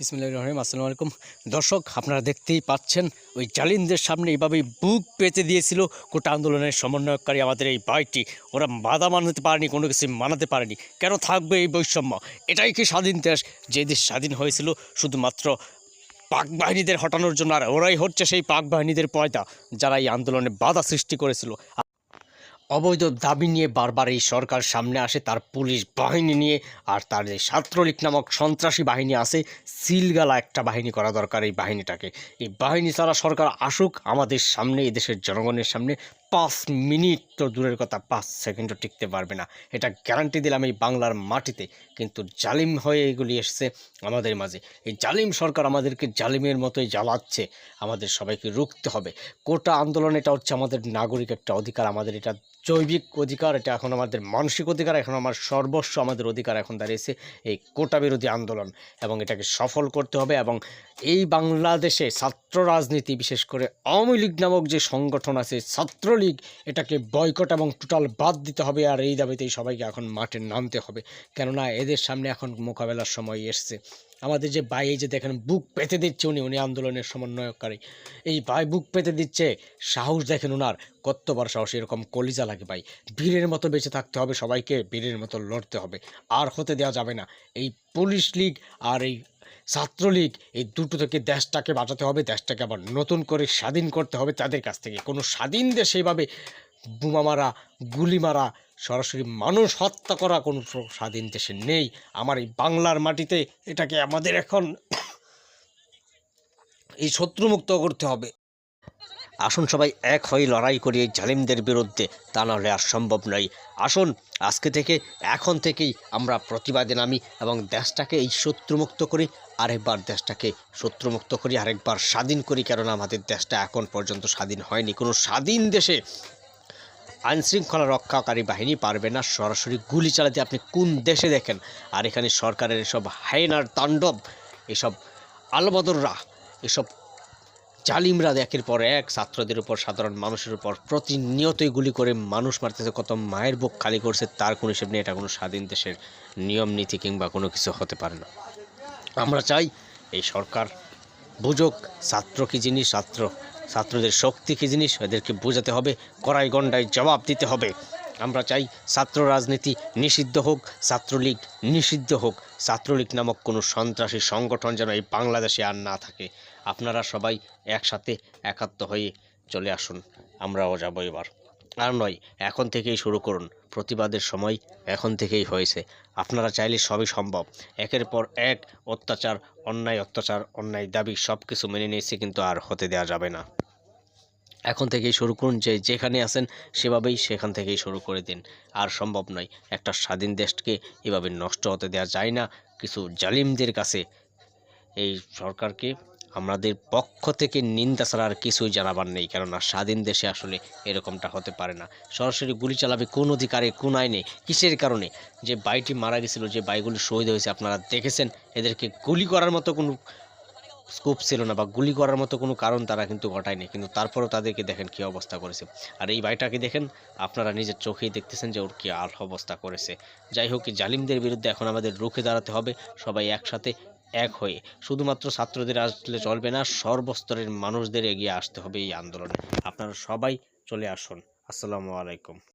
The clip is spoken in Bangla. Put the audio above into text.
বিসমুল্লাহ রহিম, আসসালামু আলাইকুম। দর্শক, আপনারা দেখতেই পাচ্ছেন, ওই জালিনদের সামনে এইভাবেই বুক পেতে দিয়েছিল কোটা আন্দোলনের সমন্বয়কারী আমাদের এই ভাইটি। ওরা বাধা মানাতে পারেনি, কোনো কিছু মানাতে পারেনি। কেন থাকবে এই বৈষম্য? এটাই কি স্বাধীন দেশ? যে দেশ স্বাধীন হয়েছিল শুধুমাত্র পাক বাহিনীদের হটানোর জন্য, আর ওরাই হচ্ছে সেই পাক বাহিনীদের পয়দা, যারা এই আন্দোলনে বাধা সৃষ্টি করেছিল। অবৈধ দাবি নিয়ে বারবার এই সরকার সামনে আসে, তার পুলিশ বাহিনী নিয়ে, আর তার যে ছাত্রলীগ নামক সন্ত্রাসী বাহিনী আছে, সিলগালা একটা বাহিনী করা দরকার এই বাহিনীটাকে। এই বাহিনী ছাড়া সরকার আসুক আমাদের সামনে, এই দেশের জনগণের সামনে, পাঁচ মিনিট তো দূরের কথা, পাঁচ সেকেন্ডও টিকতে পারবে না। এটা গ্যারান্টি দিলাম এই বাংলার মাটিতে, কিন্তু জালিম হয়ে এগুলি এসছে আমাদের মাঝে। এই জালিম সরকার আমাদেরকে জালিমের মতোই জ্বালাচ্ছে, আমাদের সবাইকে রুখতে হবে। কোটা আন্দোলন এটা হচ্ছে আমাদের নাগরিক একটা অধিকার, আমাদের এটা জৈবিক অধিকার, এটা এখন আমাদের মানসিক অধিকার, এখন আমার সর্বস্ব আমাদের অধিকার এখন দাঁড়িয়েছে এই কোটা বিরোধী আন্দোলন এবং এটাকে সফল করতে হবে এবং এই বাংলাদেশে ছাত্র রাজনীতি, বিশেষ করে আওয়ামী লীগ নামক যে সংগঠন আছে, ছাত্রলীগ, এটাকে বয়কট এবং টোটাল বাদ দিতে হবে আর এই দাবিতেই সবাইকে এখন মাঠে নামতে হবে। কেননা এদের সামনে এখন মোকাবেলার সময় এসছে। আমাদের যে ভাই, এই যে দেখেন, বুক পেতে দিচ্ছে উনি উনি আন্দোলনের সমন্বয়কারী। এই ভাই বুক পেতে দিচ্ছে, সাহস দেখেন ওনার কতবার সাহস, এরকম কলিজা লাগে ভাই। বীরের মতো বেঁচে থাকতে হবে সবাইকে, বীরের মতো লড়তে হবে। আর হতে দেওয়া যাবে না। এই পুলিশ লীগ আর এই ছাত্রলীগ, এই দুটো থেকে দেশটাকে বাঁচাতে হবে, দেশটাকে আবার নতুন করে স্বাধীন করতে হবে তাদের কাছ থেকে। কোনো স্বাধীন দেশ এইভাবে বোমা মারা, গুলি মারা, সরাসরি মানুষ হত্যা করা কোনো স্বাধীন দেশে নেই। আমার এই বাংলার মাটিতে এটাকে আমাদের এখন এই শত্রুমুক্ত করতে হবে। আসুন সবাই এক হয়ে লড়াই করি এই জালিমদের বিরুদ্ধে। তা নাহলে আর সম্ভব নয়। আসুন, আজকে থেকে, এখন থেকেই আমরা প্রতিবাদে নামি এবং দেশটাকে এই শত্রুমুক্ত করি। আরেকবার দেশটাকে শত্রুমুক্ত করি, আরেকবার স্বাধীন করি, কেননা আমাদের দেশটা এখন পর্যন্ত স্বাধীন হয়নি। কোনো স্বাধীন দেশে আইনশৃঙ্খলা রক্ষাকারী বাহিনী পারবে না। সরাসরি গুলি চালাতে আপনি কোন দেশে দেখেন? আর এখানে সরকারের এসব হায়নার তাণ্ডব, এসব আলবদররা, এসব জালিমরা একের পর এক ছাত্রদের উপর, সাধারণ মানুষের উপর প্রতিনিয়তই গুলি করে মানুষ মারতেছে, কত মায়ের বুক খালি করছে, তার কোনো হিসেব নেই। এটা কোনো স্বাধীন দেশের নিয়ম, নীতি কিংবা কোনো কিছু হতে পারে না। আমরা চাই এই সরকার বুঝুক, ছাত্র কী জিনিস? ছাত্র ছাত্রদের শক্তি কী জিনিস? এদেরকে বোঝাতে হবে, কড়াই গণ্ডায় জবাব দিতে হবে। আমরা চাই ছাত্র রাজনীতি নিষিদ্ধ হোক, ছাত্রলীগ নিষিদ্ধ হোক। ছাত্রলীগ নামক কোনো সন্ত্রাসী সংগঠন যেন এই বাংলাদেশে আর না থাকে। আপনারা সবাই একসাথে একাত্ম হয়ে চলে আসুন, আমরাও যাব এবার। আর নয়, এখন থেকেই শুরু করুন। প্রতিবাদের সময় এখন থেকেই হয়েছে। আপনারা চাইলে সবই সম্ভব। একের পর এক অত্যাচার, অন্যায় অত্যাচার, অন্যায় দাবি সব কিছু মেনে নিয়েছে কিন্তু আর হতে দেওয়া যাবে না। এখন থেকেই শুরু করুন, যে যেখানে আছেন সেভাবেই সেখান থেকেই শুরু করে দিন। আর সম্ভব নয়, একটা স্বাধীন দেশকে এভাবে নষ্ট হতে দেওয়া যায় না। কিছু জালিমদের কাছে এই সরকারকে আমাদের পক্ষ থেকে নিন্দা ছাড়া আর কিছুই জানাবার নেই, কেননা স্বাধীন দেশে আসলে এরকমটা হতে পারে না। সরাসরি গুলি চালাবে কোন অধিকারে, কোন আইনে, কিসের কারণে? যে বাইটি মারা গেছিল, যে বাইগুলি শহীদ হয়েছে, আপনারা দেখেছেন? এদেরকে গুলি করার মতো কোনো স্কোপ ছিল না বা গুলি করার মতো কোনো কারণ তারা কিন্তু ঘটায়নি। কিন্তু তারপরেও তাদেরকে দেখেন কী অবস্থা করেছে। আর এই বাড়িটাকে দেখেন, আপনারা নিজের চোখেই দেখতেছেন যে ওর কী আল অবস্থা করেছে। যাই হোক জালিমদের বিরুদ্ধে এখন আমাদের রুখে দাঁড়াতে হবে, সবাই একসাথে এক হয়ে। শুধুমাত্র ছাত্রদের আসলে চলবে না, সর্বস্তরের মানুষদের এগিয়ে আসতে হবে এই আন্দোলনে। আপনারা সবাই চলে আসুন। আসসালামু আলাইকুম।